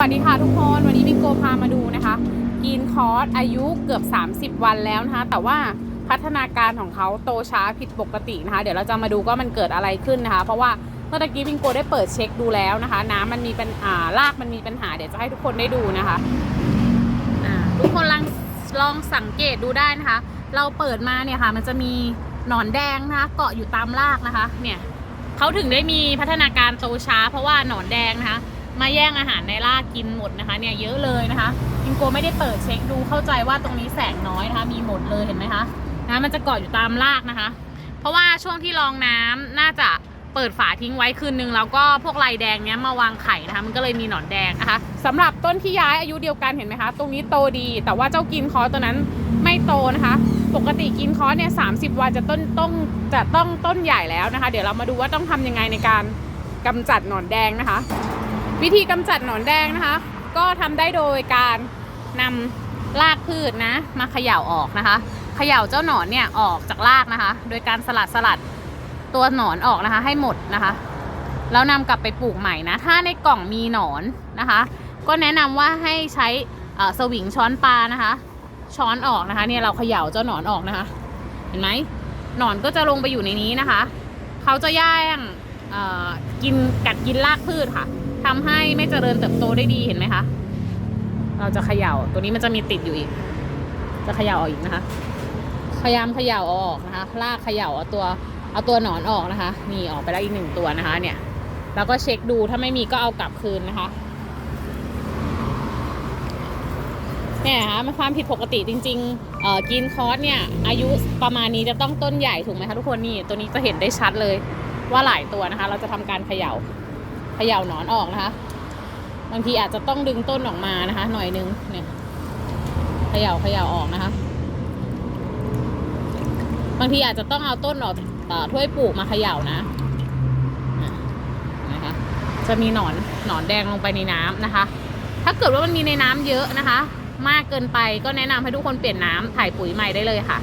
สวัสดีค่ะทุกคนวันนี้บิงโกพามาดูนะคะกินคอร์สอายุเกือบ 30 วันแล้วนะคะ แต่ว่าพัฒนาการของเขาโตช้าผิดปกตินะคะ เดี๋ยวเราจะมาดูว่ามันเกิดอะไรขึ้นนะคะ เพราะว่าเมื่อตะกี้บิงโกได้เปิดเช็คดูแล้วนะคะ น้ำมันมีเปัญอ่ารากมันมีปัญหาเดี๋ยวจะให้ทุกคนได้ดูนะคะอ่าทุกคนลองลองสังเกตดูได้นะคะ เราเปิดมาเนี่ยค่ะ มันจะมีหนอนแดงนะคะ เกาะอยู่ตามรากนะคะ เนี่ยเขาถึงได้มีพัฒนาการโตช้า เพราะว่าหนอนแดงนะคะ มาแย่งอาหารในรากินหมดนะคะ เนี่ยเยอะเลยนะคะอิงโกไม่ได้เปิดเช็คดูเข้าใจว่าตรงนี้แสงน้อยนะคะ มีหมดเลยเห็นไหมคะนะมันจะเกาะอยู่ตามรากนะคะ เพราะว่าช่วงที่รองน้ำน่าจะเปิดฝาทิ้งไว้คืนนึงแล้วก็พวกลายแดงเนี้ยมาวางไข่นะคะ มันก็เลยมีหนอนแดงนะคะสำหรับต้นที่ย้ายอายุเดียวกันเห็นไหมคะ ตรงนี้โตดี แต่ว่าเจ้ากินคอตัวนั้นไม่โตนะคะ ปกติกินคอเนี่ยสาวันจะต้นต้องจะต้องต้นใหญ่แล้วนะคะ เดี๋ยวเรามาดูว่าต้องทำยังไงในการกำจัดหนอนแดงนะคะ วิธีกำจัดหนอนแดงนะคะ ก็ทำได้โดยการนำรากพืชนะ มาเขย่าออกนะคะ เขย่าเจ้าหนอนเนี่ยออกจากรากนะคะ โดยการสลัดสลัดตัวหนอนออกนะคะ ให้หมดนะคะแล้วนำกลับไปปลูกใหม่นะ ถ้าในกล่องมีหนอนนะคะ ก็แนะนำว่าให้ใช้สวิงช้อนปลานะคะ ช้อนออกนะคะ เนี่ยเราเขย่าเจ้าหนอนออกนะคะ เห็นไหมหนอนก็จะลงไปอยู่ในนี้นะคะ เขาจะย่างกินกัดกินรากพืชค่ะ ทำให้ไม่เจริญเติบโตได้ดีเห็นไหมคะ เราจะเขย่าตัวนี้มันจะมีติดอยู่อีก จะเขย่าออกอีกนะคะพยายามเขย่าออกนะคะลากเขย่าเอาตัวเอาตัวหนอนออกนะคะ นี่ออกไปแล้วอีกหนึ่งตัวนะคะ เนี่ยแล้วก็เช็คดูถ้าไม่มีก็เอากลับคืนนะคะ เนี่ยนะคะมันความผิดปกติจริงๆเอ่อกินคอร์สเนี่ย อายุประมาณนี้จะต้องต้นใหญ่ถูกไหมคะทุกคนนี่ตัวนี้จะเห็นได้ชัดเลยว่าหลายตัวนะคะ เราจะทำการเขย่า เขย่าหนอนออกนะคะ บางทีอาจจะต้องดึงต้นออกมานะคะ หน่อยนึงเนี่ยเขย่าเขย่าออกนะคะ บางทีอาจจะต้องเอาต้นออกเอ่อถ้วยปลูกมาเขย่านะอะนะคะ จะมีหนอนหนอนแดงลงไปในน้ำนะคะ ถ้าเกิดว่ามันมีในน้ำเยอะนะคะ มากเกินไปก็แนะนำให้ทุกคนเปลี่ยนน้ำถ่ายปุ๋ยใหม่ได้เลยค่ะ